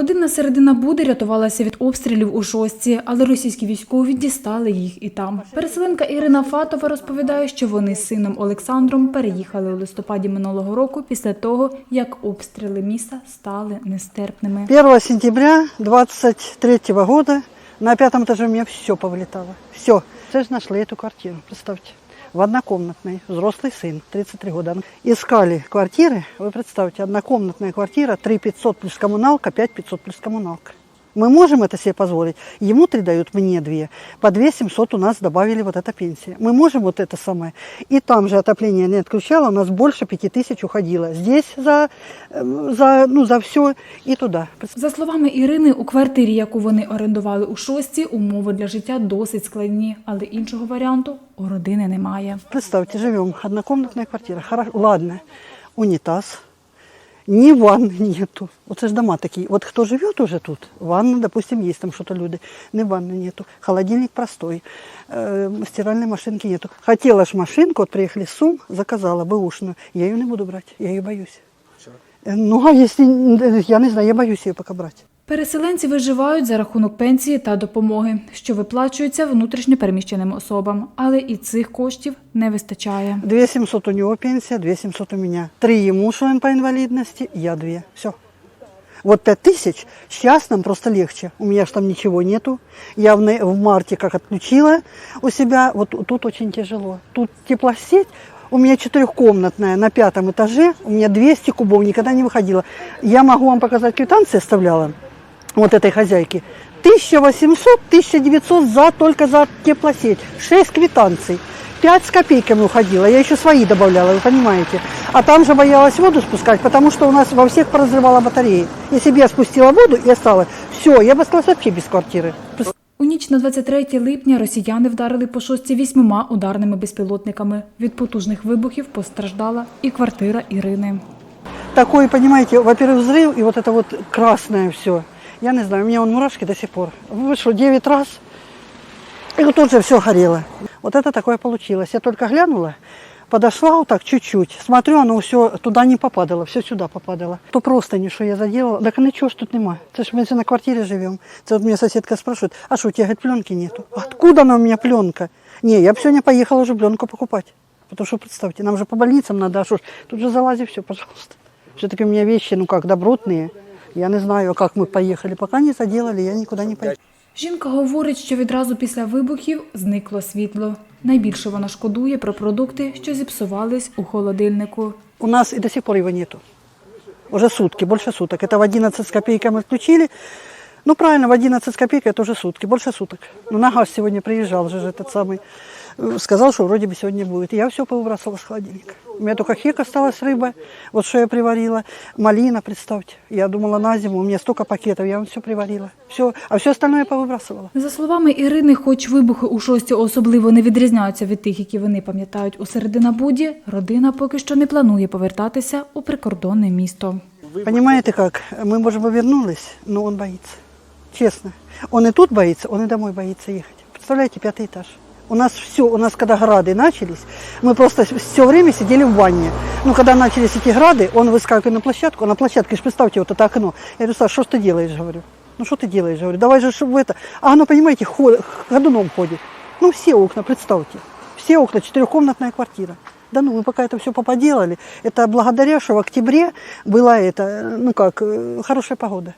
Родинна середина Буди рятувалася від обстрілів у шостці, але російські військові дістали їх і там. Переселенка Ірина Фатова розповідає, що вони з сином Олександром переїхали у листопаді минулого року після того, як обстріли міста стали нестерпними. 1 сентября 23 года на пятом этаже у меня все повлетало. Все. Це ж нашли эту квартиру, представьте В однокомнатной, взрослый сын, 33 года. Искали квартиры, вы представьте, однокомнатная квартира, 3 500 плюс коммуналка, 5 500 плюс коммуналка. Мы можем это себе позволить. Ему три дают, мне две. По 2 700 у нас добавили вот эта пенсия. Мы можем вот это самое. И там же отопление не отключало, у нас больше 5 тысяч уходило. Здесь за, э, за, ну, за все и туда. За словами Ірини, у квартирі, яку вони орендували у шостці, умови для життя досить складні, але іншого варіанту у родини немає. Представьте, живем, однокомнатная квартира. Хорошо, ладно, унитаз, ни ванны нету. Вот это ж дома такие. Вот кто живет уже тут, ванна, допустим, есть там что-то люди, ни ванны нету. Холодильник простой, э, стиральной машинки нету. Хотела ж машинку, вот приехали с Сум, заказала бэушную. Я ее не буду брать, я ее боюсь. Э, Ну, а если, э, я не знаю, я боюсь ее пока брать. Переселенці виживають за рахунок пенсії та допомоги, що виплачуються внутрішньо переміщеним особам, але і цих коштів не вистачає. 2 700 у него пенсия, 2 700 у меня. Три ему, что он по инвалидности, я две. Все. Вот 5 тысяч, сейчас нам просто легче. У меня же там ничего нету. Я в, на- в марте как отключила у себя, вот тут очень тяжело. Тут теплосеть, у меня четырехкомнатная на пятом этаже, у меня 200 кубов, никогда не выходила. Я могу вам показать квитанции, оставляла вот этой хозяйки. 1800-1900 за, только за теплосеть. 6 квитанций. 5 с копейками уходила. Я еще свои добавляла, вы понимаете. А там же боялась воду спускать, потому что у нас во всех поразрывала батареи. Если бы я спустила воду и осталась, все, я бы осталась вообще без квартиры. У ніч на 23 липня росіяни вдарили по шостці вісьмома ударними безпілотниками. Від потужних вибухів постраждала і квартира Ірини. Такой, понимаете, во-первых, взрыв и вот это вот красное все. Я не знаю, у меня он мурашки до сих пор. Вышло 9 раз, и вот тут же все горело. Вот это такое получилось. Я только глянула, подошла вот так чуть-чуть. Смотрю, оно все туда не попадало, все сюда попадало. То просто не что я заделала. Так ничего ж тут нема. Це ж ми на квартире живем. Це вот меня соседка спрашивает, а что, у тебя, говорит, пленки нету? Откуда она у меня пленка? Не, я бы сегодня поехала уже пленку покупать. Потому что, представьте, нам же по больницам надо, а что ж, тут же залази все, пожалуйста. Все-таки у меня вещи, ну как, добротные. Я не знаю, як ми поїхали. Поки не заділили, я нікуди не поїхала. Жінка говорить, що відразу після вибухів зникло світло. Найбільше вона шкодує про продукти, що зіпсувались у холодильнику. У нас і до сих пор його нету. Уже сутки, більше суток. Це в 11 з копійками отключили. Ну, правильно, в 11 с копейкой это уже сутки, больше суток. Ну, на газ сегодня приезжал же этот самый. э, Сказал, что вроде бы сегодня будет. Я все повыбрасывала с холодильника. У меня только хек осталась рыба, вот что я приварила. Малина, представьте. Я думала на зиму, у меня столько пакетов, я вам все приварила. Все, а все остальное я повыбрасывала. За словами Ірини, хоч вибухи у шості особливо не відрізняються від тих, які вони пам'ятають у Серединабуді, родина поки що не планує повертатися у прикордонне місто. Понимаете как? Мы, может бы, вернулись, но он боится. Честно. Он и тут боится, он и домой боится ехать. Представляете, пятый этаж. У нас все, у нас когда грады начались, мы просто все время сидели в ванне. Ну, когда начались эти грады, он выскакивает на площадку, на площадке, ж представьте, вот это окно. Я говорю, Саш, что ты делаешь, говорю? Ну, что ты делаешь, говорю, давай же, чтобы это... А оно, понимаете, хо- ходуном ходит. Ну, все окна, представьте. Все окна, четырехкомнатная квартира. Да ну, мы пока это все поподелали. Это благодаря, что в октябре была это, ну как, э, хорошая погода.